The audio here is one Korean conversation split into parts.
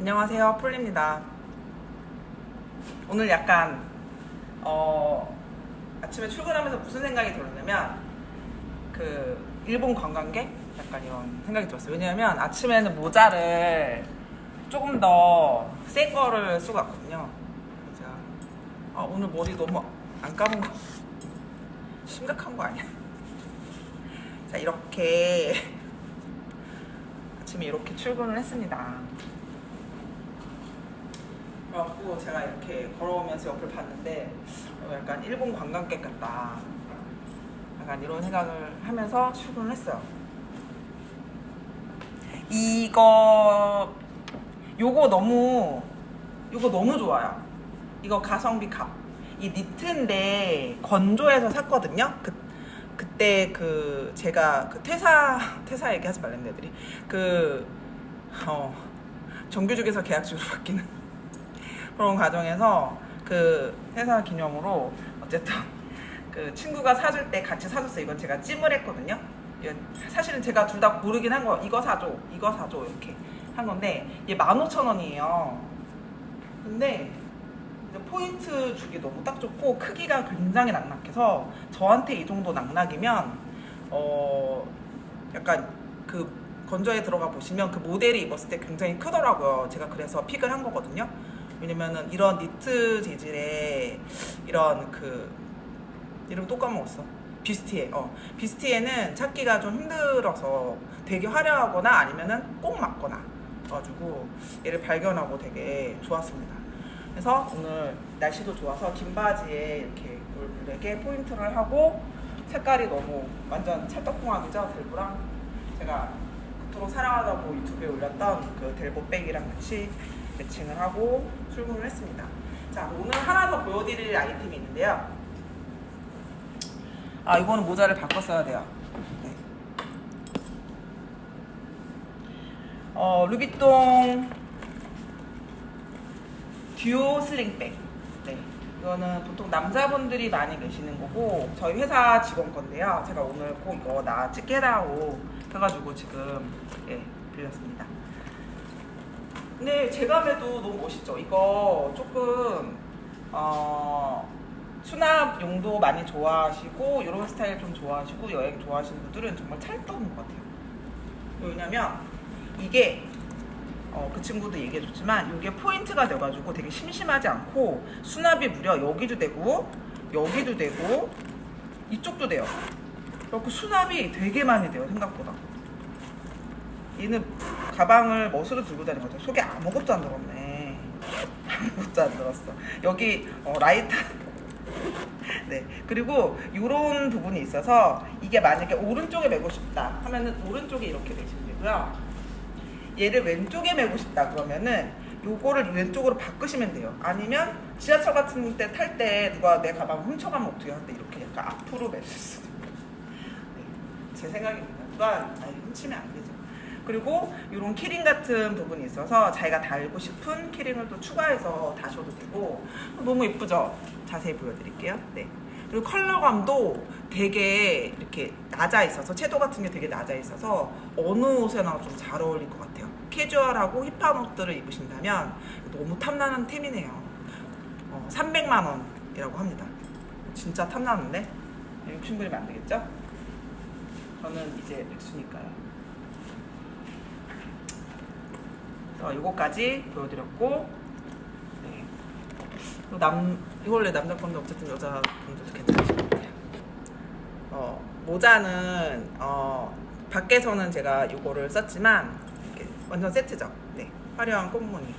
안녕하세요, 폴리입니다. 오늘 약간 어, 아침에 출근하면서 무슨 생각이 들었냐면 그 일본 관광객 약간 이런 생각이 들었어요. 왜냐하면 아침에는 모자를 조금 더센 거를 쓰고 왔거든요. 제가 아, 오늘 머리 너무 안 감은 거 심각한 거 아니야? 자 이렇게 아침에 이렇게 출근을 했습니다. 그래갖고 제가 이렇게 걸어오면서 옆을 봤는데 어, 약간 일본 관광객 같다. 약간 이런 생각을 하면서 출근을 했어요. 이거 요거 너무 요거 너무 좋아요. 이거 가성비 값. 이 니트인데 건조해서 샀거든요. 그 그때 그 제가 그 퇴사 퇴사 얘기하지 말랬는데 애들이 그 어 정규직에서 계약직으로 바뀌는 그런 과정에서 그 회사 기념으로 어쨌든 그 친구가 사줄 때 같이 사줬어요. 이건 제가 찜을 했거든요. 사실은 제가 둘 다 고르긴 한 거. 이거 사줘, 이거 사줘 이렇게 한 건데 얘 15,000원이에요. 근데 포인트 주기 너무 딱 좋고 크기가 굉장히 낙낙해서 저한테 이 정도 낙낙이면 어 약간 그 건조에 들어가 보시면 그 모델이 입었을 때 굉장히 크더라고요. 제가 그래서 픽을 한 거거든요. 왜냐면은 이런 니트 재질의 이런 그 이름 또 까먹었어. 비스티에. 어. 비스티에는 찾기가 좀 힘들어서 되게 화려하거나 아니면은 꼭 맞거나. 그래가지고 얘를 발견하고 되게 좋았습니다. 그래서 오늘 날씨도 좋아서 긴 바지에 이렇게 물블랙에 포인트를 하고 색깔이 너무 완전 찰떡궁합이죠. 델보랑 제가 그토록 사랑하다고 유튜브에 올렸던 그 델보 백이랑 같이 매칭을 하고 출근을 했습니다. 자, 오늘 하나 더 보여드릴 아이템이 있는데요. 아, 이거는 모자를 바꿔 써야 돼요. 네. 어, 루비통 듀오 슬링백. 네. 이거는 보통 남자분들이 많이 계시는 거고, 저희 회사 직원 건데요. 제가 오늘 꼭 이거 나 찍게 해라고 해가지고 지금, 예, 빌렸습니다. 근데 제가 봐도 너무 멋있죠. 이거 조금 어, 수납 용도 많이 좋아하시고 이런 스타일 좀 좋아하시고 여행 좋아하시는 분들은 정말 찰떡인 것 같아요. 왜냐면 이게 어, 그 친구도 얘기해줬지만 이게 포인트가 돼가지고 되게 심심하지 않고 수납이 무려 여기도 되고 여기도 되고 이쪽도 돼요. 그래서 수납이 되게 많이 돼요 생각보다. 얘는 가방을 멋으로 들고 다니는 거죠. 속에 아무것도 안 들었네. 아무것도 안 들었어. 여기 어, 라이터. 네. 그리고 이런 부분이 있어서 이게 만약에 오른쪽에 메고 싶다 하면은 오른쪽에 이렇게 되시면 되고요. 얘를 왼쪽에 메고 싶다 그러면은 요거를 왼쪽으로 바꾸시면 돼요. 아니면 지하철 같은 데 탈 때 누가 내 가방 훔쳐가면 어떻게 하는데 이렇게 약간 앞으로 메실 수도 있고. 네. 제 생각입니다. 누가 훔치면 안 되죠. 그리고 이런 키링 같은 부분이 있어서 자기가 달고 싶은 키링을 또 추가해서 다셔도 되고 너무 예쁘죠? 자세히 보여드릴게요. 네. 그리고 컬러감도 되게 이렇게 낮아 있어서 채도 같은 게 되게 낮아 있어서 어느 옷에나 좀 잘 어울릴 것 같아요. 캐주얼하고 힙한 옷들을 입으신다면 너무 탐나는 템이네요. 어, 300만 원이라고 합니다. 진짜 탐나는데 욕심 부리면 안 되겠죠? 저는 이제 백수니까요. 그래서 요거까지 보여드렸고 네. 또 남, 이거 원래 남자 건데 어쨌든 여자 분들도 괜찮으실 것 같아요. 어, 모자는 어, 밖에서는 제가 이거를 썼지만 이렇게 완전 세트죠. 네, 화려한 꽃무늬.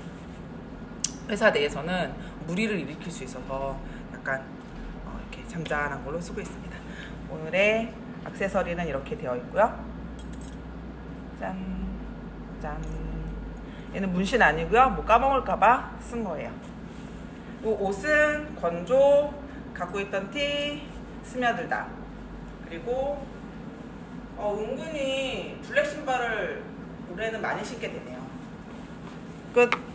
회사 내에서는 무리를 일으킬 수 있어서 약간 어, 이렇게 잠잠한 걸로 쓰고 있습니다. 오늘의 액세서리는 이렇게 되어 있고요. 짠, 짠. 얘는 문신 아니고요. 뭐 까먹을까봐 쓴 거예요. 이 옷은 건조, 갖고 있던 티, 스며들다. 그리고 어, 은근히 블랙 신발을 올해는 많이 신게 되네요. 끝.